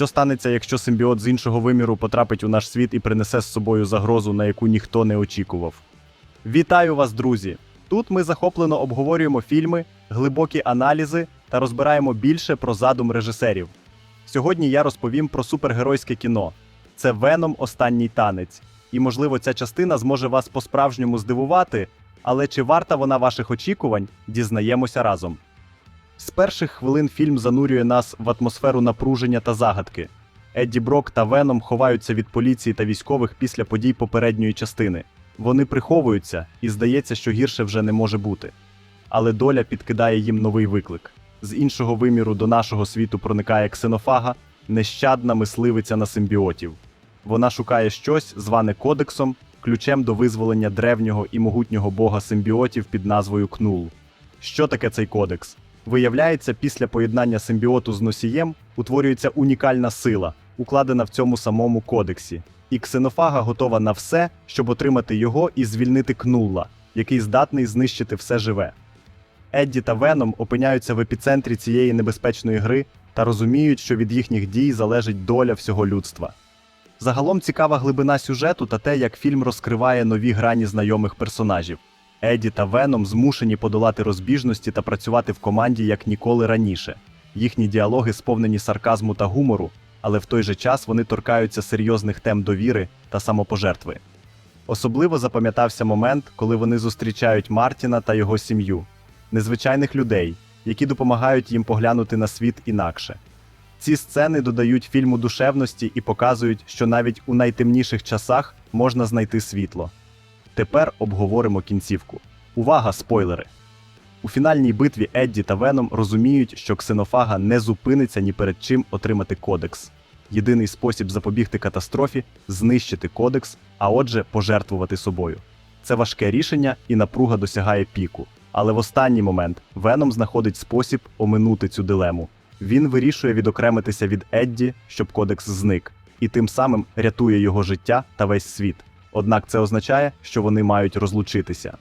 Що станеться, якщо симбіот з іншого виміру потрапить у наш світ і принесе з собою загрозу, на яку ніхто не очікував? Вітаю вас, друзі! Тут ми захоплено обговорюємо фільми, глибокі аналізи та розбираємо більше про задум режисерів. Сьогодні я розповім про супергеройське кіно. Це Веном останній танець. І, можливо, ця частина зможе вас по-справжньому здивувати, але чи варта вона ваших очікувань, дізнаємося разом. З перших хвилин фільм занурює нас в атмосферу напруження та загадки. Едді Брок та Веном ховаються від поліції та військових після подій попередньої частини. Вони приховуються, і здається, що гірше вже не може бути. Але доля підкидає їм новий виклик. З іншого виміру до нашого світу проникає ксенофага, нещадна мисливиця на симбіотів. Вона шукає щось, зване кодексом, ключем до визволення древнього і могутнього бога симбіотів під назвою Кнул. Що таке цей кодекс? Виявляється, після поєднання симбіоту з носієм утворюється унікальна сила, укладена в цьому самому кодексі. І ксенофага готова на все, щоб отримати його і звільнити кнулла, який здатний знищити все живе. Едді та Веном опиняються в епіцентрі цієї небезпечної гри та розуміють, що від їхніх дій залежить доля всього людства. Загалом цікава глибина сюжету та те, як фільм розкриває нові грані знайомих персонажів. Еді та Веном змушені подолати розбіжності та працювати в команді як ніколи раніше. Їхні діалоги сповнені сарказму та гумору, але в той же час вони торкаються серйозних тем довіри та самопожертви. Особливо запам'ятався момент, коли вони зустрічають Мартіна та його сім'ю, незвичайних людей, які допомагають їм поглянути на світ інакше. Ці сцени додають фільму душевності і показують, що навіть у найтемніших часах можна знайти світло. Тепер обговоримо кінцівку. Увага, спойлери! У фінальній битві Едді та Веном розуміють, що ксенофага не зупиниться ні перед чим отримати кодекс. Єдиний спосіб запобігти катастрофі знищити кодекс, а отже, пожертвувати собою. Це важке рішення і напруга досягає піку. Але в останній момент Веном знаходить спосіб оминути цю дилему. Він вирішує відокремитися від Едді, щоб кодекс зник, і тим самим рятує його життя та весь світ. Однак це означає, що вони мають розлучитися.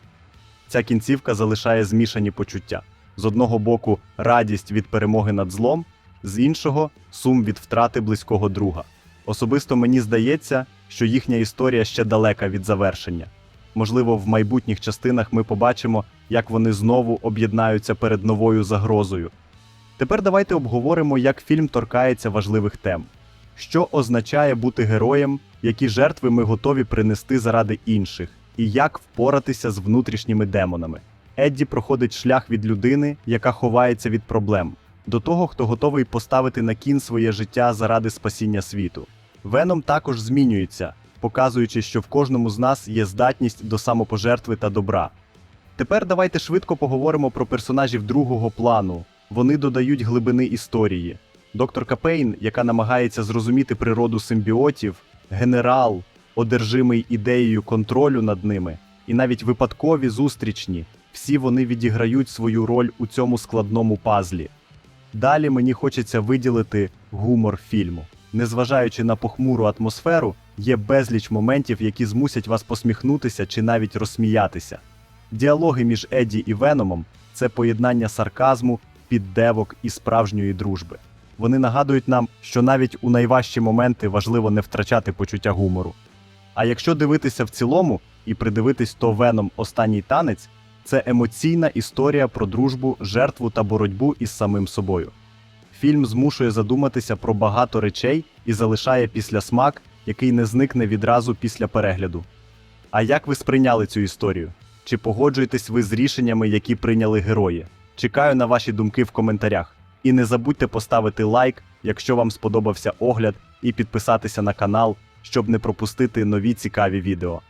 Ця кінцівка залишає змішані почуття: з одного боку, радість від перемоги над злом, з іншого сум від втрати близького друга. Особисто мені здається, що їхня історія ще далека від завершення. Можливо, в майбутніх частинах ми побачимо, як вони знову об'єднаються перед новою загрозою. Тепер давайте обговоримо, як фільм торкається важливих тем. Що означає бути героєм, які жертви ми готові принести заради інших, і як впоратися з внутрішніми демонами. Едді проходить шлях від людини, яка ховається від проблем, до того, хто готовий поставити на кін своє життя заради спасіння світу. Веном також змінюється, показуючи, що в кожному з нас є здатність до самопожертви та добра. Тепер давайте швидко поговоримо про персонажів другого плану. Вони додають глибини історії. Доктор Капейн, яка намагається зрозуміти природу симбіотів, генерал, одержимий ідеєю контролю над ними, і навіть випадкові зустрічні, всі вони відіграють свою роль у цьому складному пазлі. Далі мені хочеться виділити гумор фільму. Незважаючи на похмуру атмосферу, є безліч моментів, які змусять вас посміхнутися чи навіть розсміятися. Діалоги між Едді і Веномом це поєднання сарказму, піддевок і справжньої дружби. Вони нагадують нам, що навіть у найважчі моменти важливо не втрачати почуття гумору. А якщо дивитися в цілому і придивитись, то Веном останній танець це емоційна історія про дружбу, жертву та боротьбу із самим собою. Фільм змушує задуматися про багато речей і залишає післясмак, який не зникне відразу після перегляду. А як ви сприйняли цю історію? Чи погоджуєтесь ви з рішеннями, які прийняли герої? Чекаю на ваші думки в коментарях. І не забудьте поставити лайк, якщо вам сподобався огляд, і підписатися на канал, щоб не пропустити нові цікаві відео.